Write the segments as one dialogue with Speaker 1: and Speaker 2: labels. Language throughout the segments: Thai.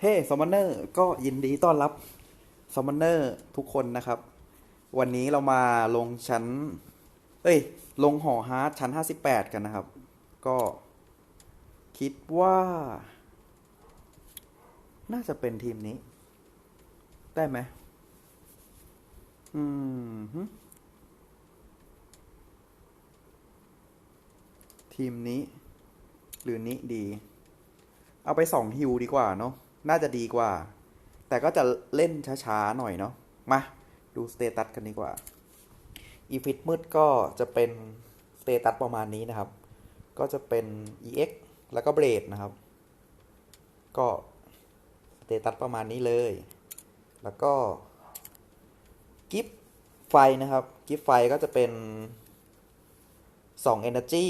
Speaker 1: เฮ้ซัมอนเนอร์ก็ยินดีต้อนรับซัมอนเนอร์ทุกคนนะครับ วันนี้เรามาลงชั้น เอ้ย ลงหอฮาร์ดชั้น 58 กันนะครับ ก็คิดว่า น่าจะเป็นทีมนี้ ได้ไหมอืมทีมนี้ หรือนี้ดี เอาไปสองฮิวดีกว่าเนาะ น่าจะดีกว่า แต่ก็จะเล่นช้าๆหน่อยเนาะ มาดูสเตตัสกันดีกว่า อีฟิตมืดก็จะเป็นสเตตัสประมาณนี้นะครับ ก็จะเป็น EX แล้วก็เบรดนะครับ ก็สเตตัสประมาณนี้เลย แล้วก็กิฟไฟนะครับ กิฟไฟก็จะเป็น2 Energy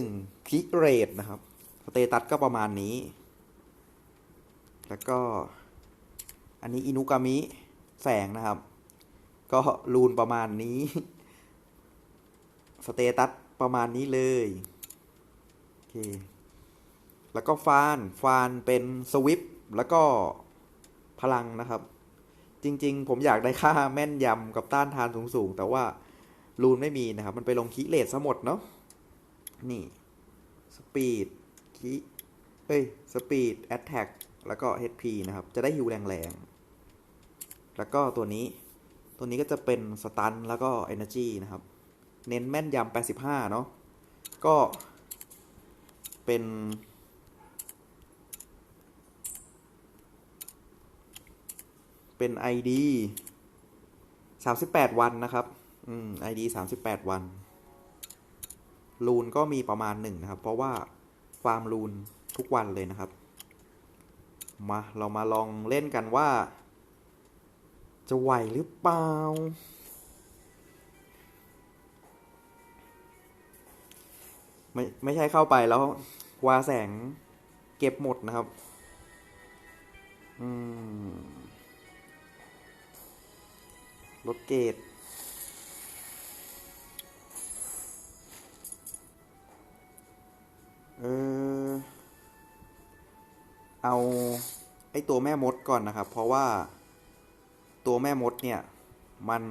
Speaker 1: 1คิเรทนะครับ สเตตัสก็ประมาณนี้ แล้วก็อันนี้อินุกามิแสงนะครับ ก็รูนประมาณนี้ สเตตัสประมาณนี้เลยโอเคแล้วก็ฟานฟานเป็นสวิปแล้วก็พลังนะครับ จริง ๆ ผมอยากได้ค่าแม่นยำกับต้านทานสูง ๆ แต่ว่ารูนไม่มีนะครับ มันไปลงคีเลทซะหมดเนาะนี่สปีดคีเอ้ยสปีดแอตแทก แล้วก็ HP นะครับ จะได้ฮิวแรงๆ แล้วก็ตัวนี้ ตัวนี้ก็จะเป็นสตันแล้วก็ Energy นะครับ เน้นแม่นยำ85 เนาะ ก็เป็น เป็น ID 38 วันนะครับ อืม ID 38 วัน รูนก็มีประมาณหนึ่งนะครับ เพราะว่าฟาร์มรูนทุกวันเลยนะครับ มาเรามาลองเล่นกันว่า จะไหวหรือเปล่า ไม่ไม่ใช่เข้าไปแล้ว วาแสงเก็บหมดนะครับ อืมรถเกตเออ เอาไอตัวแม่มดก่อนนะครับ เพราะว่าตัวแม่มดเนี่ย มัน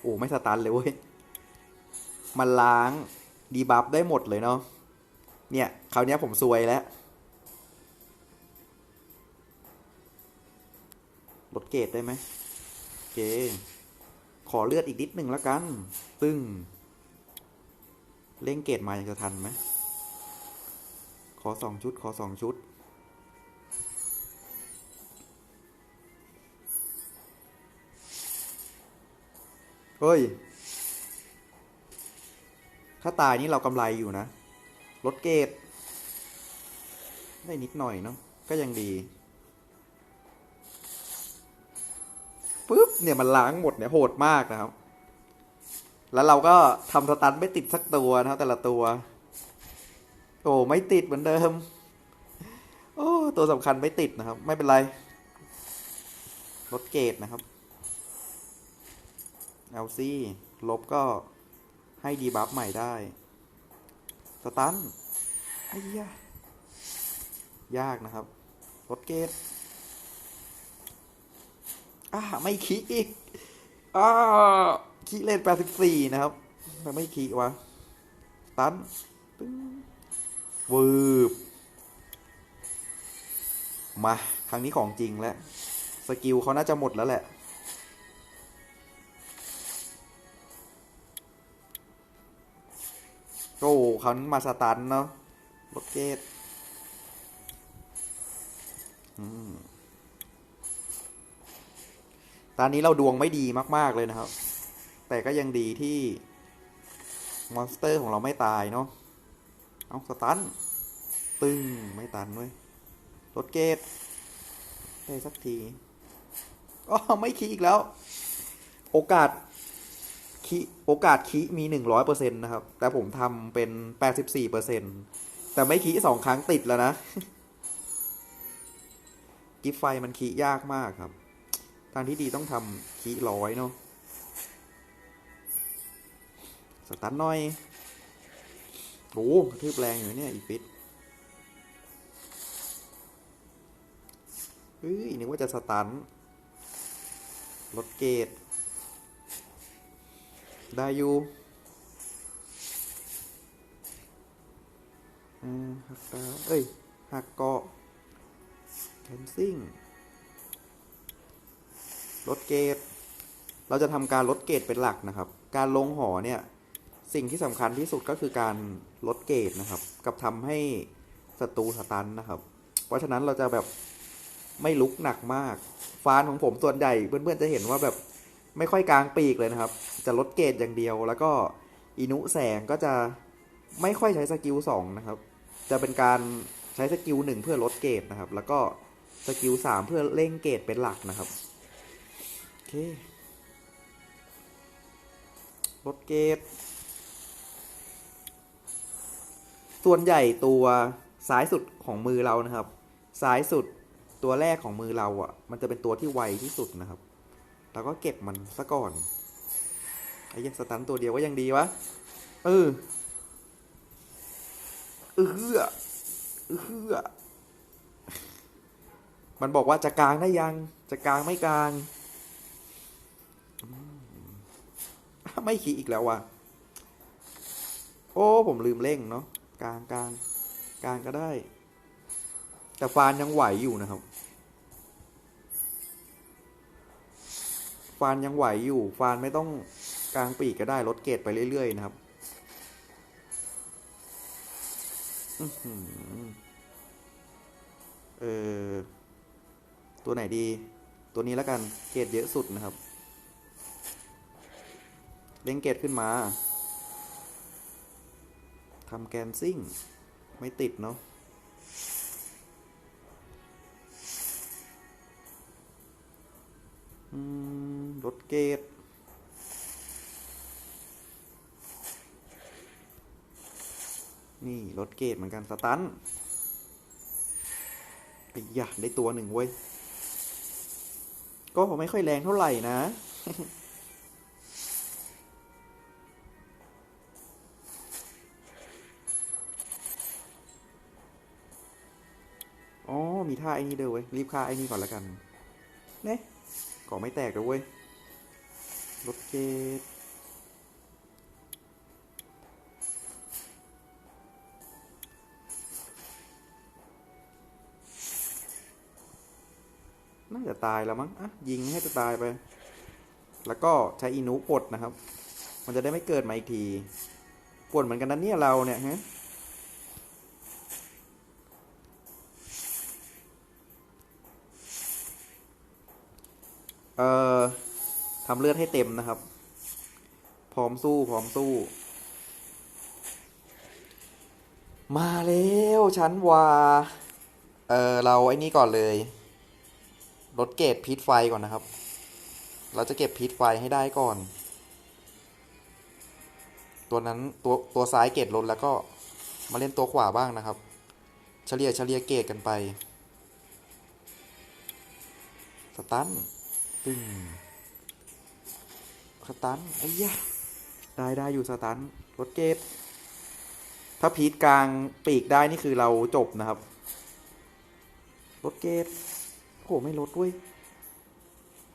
Speaker 1: โอ้ไม่สตันเลยเว้ย มันล้างดีบัฟได้หมดเลยเนาะเนี่ยคราวนี้ผมซวยแล้วลดเกรดได้ไหมโอเคขอเลือดอีกนิดหนึ่งแล้วกัน ตึ้งเล่งเกตมาจะทันไหม อสองชุด ขอสองชุด เฮ้ย ถ้าตายนี่เรากำไรอยู่นะ ลดเกต ได้นิดหน่อยเนาะ ก็ยังดี ปุ๊บ เนี่ยมันล้างหมดเนี่ยโหดมากนะครับ แล้วเราก็ทำสตันไม่ติดสักตัวนะครับแต่ละตัว โอ้ไม่ติดเหมือนเดิม โอ้ตัวสำคัญไม่ติดนะครับ ไม่เป็นไรลดเกรดนะครับ l ซลบก็ให้ดีบัฟใหม่ได้ สตันไอ้ยะยากนะครับลดเกรดอ่าไม่คีอีกอ่าคีเลนแปดสิบสี่นะครับทำไมไม่คีวะสตันปึ้ง วืบมา ครั้งนี้ของจริงแล้ว สกิลเขาน่าจะหมดแล้วแหละ โอ้เขานั้มาสตันเนาะรถเกตตอนนี้เราดวงไม่ดีมาก ๆ เลยนะครับ แต่ก็ยังดีที่ มอนสเตอร์ของเราไม่ตายเนาะ เอาสตัน ตึงไม่ตันเว้ยรถเกตได้สักทีอ๋อไม่คีอีกแล้ว โอกาสคีโอกาสคีมีหนึ่งร้อยเปอร์เซ็นต์นะครับ แต่ผมทำเป็นแปดสิบสี่เปอร์เซ็นต์แต่ไม่คีสองครั้งติดแล้วนะ กิฟไฟมันคียากมากครับ ทางที่ดีต้องทำคีร้อยเนาะสตันหน่อย โอ้กระทืบแรงอยู่เนี่ยอีฟิตเฮ้ยนึกว่าจะสตันลดเกรดได้อยู่อ่าหักดาเอ้ย หักเกาะแคนซิ่งลดเกรดเราจะทำการลดเกรดเป็นหลักนะครับ การลงหอเนี่ย สิ่งที่สำคัญที่สุดก็คือการลดเกรดนะครับ กับทำให้ศัตรูสตันนะครับ เพราะฉะนั้นเราจะแบบไม่ลุกหนักมาก ฟานของผมส่วนใหญ่เพื่อนๆจะเห็นว่าแบบไม่ค่อยกลางปีกเลยนะครับ จะลดเกรดอย่างเดียว แล้วก็อินุแสงก็จะไม่ค่อยใช้สกิลสองนะครับ จะเป็นการใช้สกิลหนึ่งเพื่อลดเกรดนะครับ แล้วก็สกิลสามเพื่อเร่งเกรดเป็นหลักนะครับโอเคลดเกรด ส่วนใหญ่ตัวซ้ายสุดของมือเรานะครับซ้ายสุดตัวแรกของมือเราอะ มันจะเป็นตัวที่ไวที่สุดนะครับ แล้วก็เก็บมันซะก่อนไอ้ยังสตันตัวเดียวก็ยังดีวะเออเออเออมันบอกว่าจะกลางได้ยัง จะกลางไม่กลาง ไม่ขี่อีกแล้วว่ะ โอ้ ผมลืมเร่งเนาะ กลางกลางกลางก็ได้ แต่ฟานยังไหวอยู่นะครับ ฟานยังไหวอยู่ ฟานไม่ต้องกลางปีกก็ได้ลดเกรดไปเรื่อยๆนะครับเออตัวไหนดี ตัวนี้แล้วกันเกรดเยอะสุดนะครับเล่งเกรดขึ้นมา ทำแกนซิ่ง ไม่ติดเนาะอืมลดเกรดนี่ลดเกรดเหมือนกันสตันไอ้ยะได้ตัวหนึ่งเว้ย ก็ไม่ค่อยแรงเท่าไหร่นะ ท่าไอ้นี่เด้อเว้ย รีบฆ่าไอ้นี่ก่อนละกันเนี่ยก่อไม่แตกเลยเว้ยรถเกตน่าจะตายแล้วมั้ง อะ ยิงให้จะตายไป แล้วก็ใช้อินุปลดนะครับ มันจะได้ไม่เกิดมาอีกทีปวดเหมือนกันนะเนี่ยเราเนี่ยฮะ เอ่อทำเลือดให้เต็มนะครับ พร้อมสู้พร้อมสู้ มาแล้วชั้นวา เออเราไอ้นี่ก่อนเลยลดเกรดพีทไฟก่อนนะครับ เราจะเก็บพีทไฟให้ได้ก่อน ตัวนั้นตัวตัวซ้ายเกรดลดแล้วก็มาเล่นตัวขวาบ้างนะครับ เฉลี่ยเฉลี่ยเกรดกันไป สตัน ตึงสตันไอ้ยะได้ได้อยู่สตันรถเกตถ้าพีทกลางปีกได้นี่คือเราจบนะครับรถเกตโหไม่ลดด้วย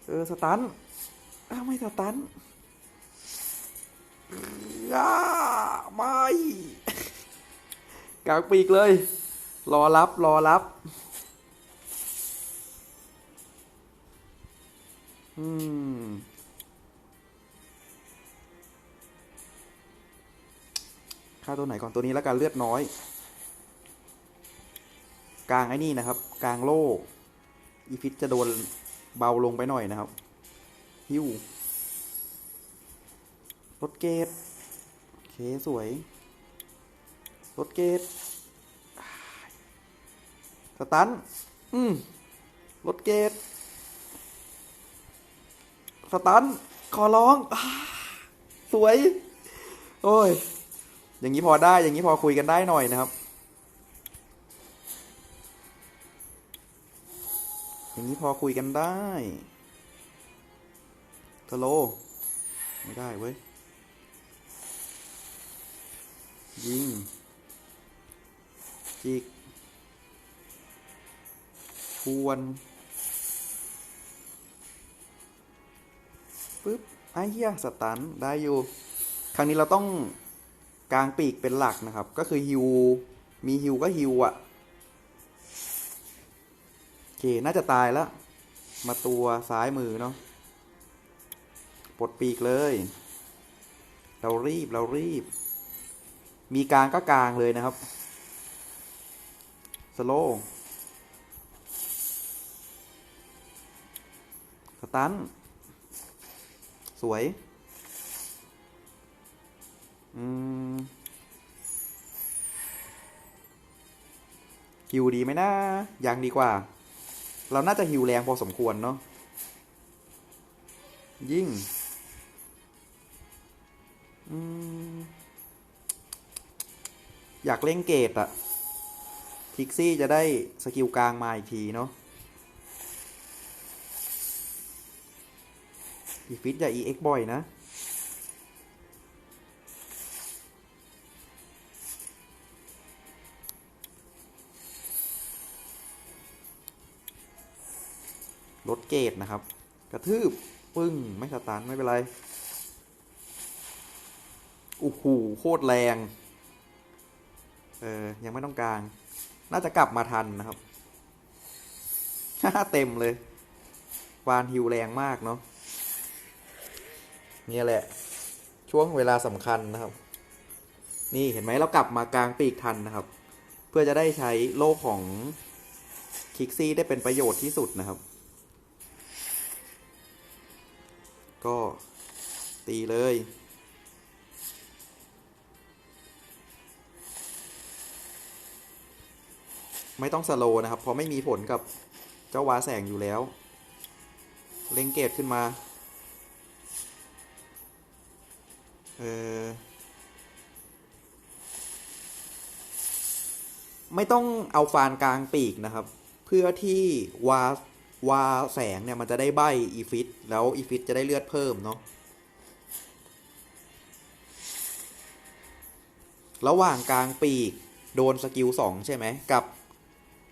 Speaker 1: เออสตันอ้าวไม่สตันอ้าไม่กลางปีกเลย รอรับรอรับ อืม ค่าตัวไหนก่อนตัวนี้แล้วกันเลือดน้อย กลางไอ้นี่นะครับ กลางโล่อีฟิตจะโดนเบาลงไปหน่อยนะครับ ฮิวรถเกตเคสวยรถเกตสตัน อืมรถเกต สตันขอร้องอสวย โอ้ย อย่างนี้พอได้ อย่างนี้พอคุยกันได้หน่อยนะครับ อย่างนี้พอคุยกันได้ทโล ไม่ได้เว้ย ยิง จิกทวน ปึ๊บไอ้เหี้ยสตันได้อยู่ ครั้งนี้เราต้องกลางปีกเป็นหลักนะครับ ก็คือฮิว มีฮิวก็ฮิวอะโอเค น่าจะตายแล้ว มาตัวซ้ายมือเนาะปลดปีกเลย เรารีบเรารีบ มีกลางก็กลางเลยนะครับ สโลสตัน สวย อืมฮิวดีไหมนะยังดีกว่า เราน่าจะฮิวแรงพอสมควรเนาะยิ่งอยากเล่งเกตอะพิกซี่จะได้สกิลกลางมาอีกทีเนาะ อีฟิตอย่า EX บ่อยนะ ลดเกตนะครับ กระทืบ ปึ้ง ไม่สตันไม่เป็นไรโอ้โหโคตรแรง เออ ยังไม่ต้องกลาง น่าจะกลับมาทันนะครับ เต็มเลย วานฮิวแรงมากเนาะ นี่ยแหละ ช่วงเวลาสำคัญนะครับ นี่เห็นไหมเรากลับมากลางปีกทันนะครับ เพื่อจะได้ใช้โลกของคิกซี่ได้เป็นประโยชน์ที่สุดนะครับ ก็ตีเลยไม่ต้องสโลนะครับ เพราะไม่มีผลกับเจ้าวาแสงอยู่แล้ว เล็งเกตขึ้นมา ออไม่ต้องเอาฟานกลางปีกนะครับ เพื่อที่วาวาแสงเนี่ยมันจะได้ใบอีฟิตแล้วอีฟิตจะได้เลือดเพิ่มเนาะระหว่างกลางปีกโดนสกิลสองใช่ไหมกับ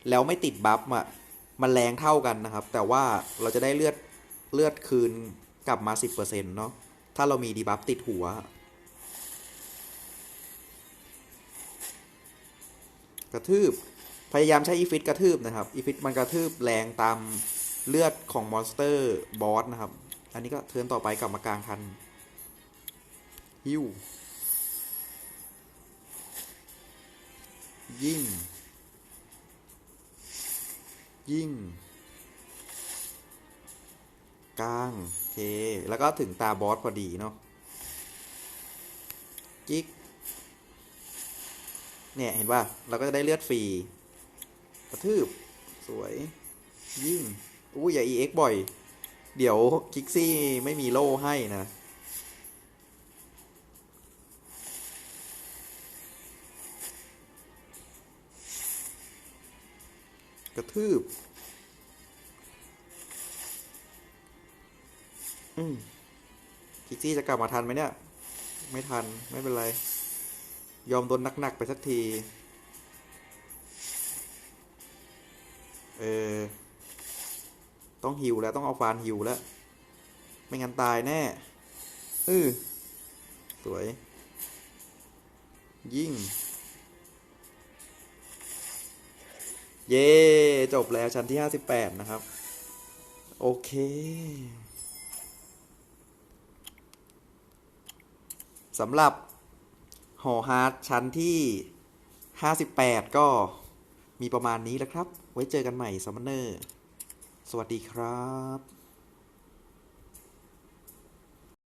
Speaker 1: แล้วไม่ติดบัฟอะมันแรงเท่ากันนะครับ แต่ว่าเราจะได้เลือดเลือดคืนกลับมา 10%เนาะถ้าเรามีดีบัฟติดหัว กระทืบ พยายามใช้อีฟิตกระทืบนะครับอีฟิตมันกระทืบแรงตามเลือดของมอนสเตอร์บอสนะครับ อันนี้ก็เทิร์นต่อไปกลับมากลางทันฮิวยิ่ง ยิ่ง กลาง โอเค แล้วก็ถึงตาบอสพอดีเนาะกิ๊ก เนี่ยเห็นป่ะเราก็จะได้เลือดฟรีกระทืบ สวย ยิ่งอู้อย่า EX บ่อย เดี๋ยวคิกซี่ไม่มีโล่ให้นะกระทืบ อืมคิกซี่จะกลับมาทันไหมเนี่ย ไม่ทัน ไม่เป็นไร ยอมโดนหนัก ๆ ไปสักที เออ ต้องฮิวแล้วต้องเอาฟานฮิวแล้ว ไม่งั้นตายแน่เออสวย ยิ่ง เย่จบแล้วชั้นที่58นะครับ โอเคสำหรับ หอฮาร์ดชั้นที่ 58 ก็มีประมาณนี้แหละครับ ไว้เจอกันใหม่ซัมเมอร์ สวัสดีครับ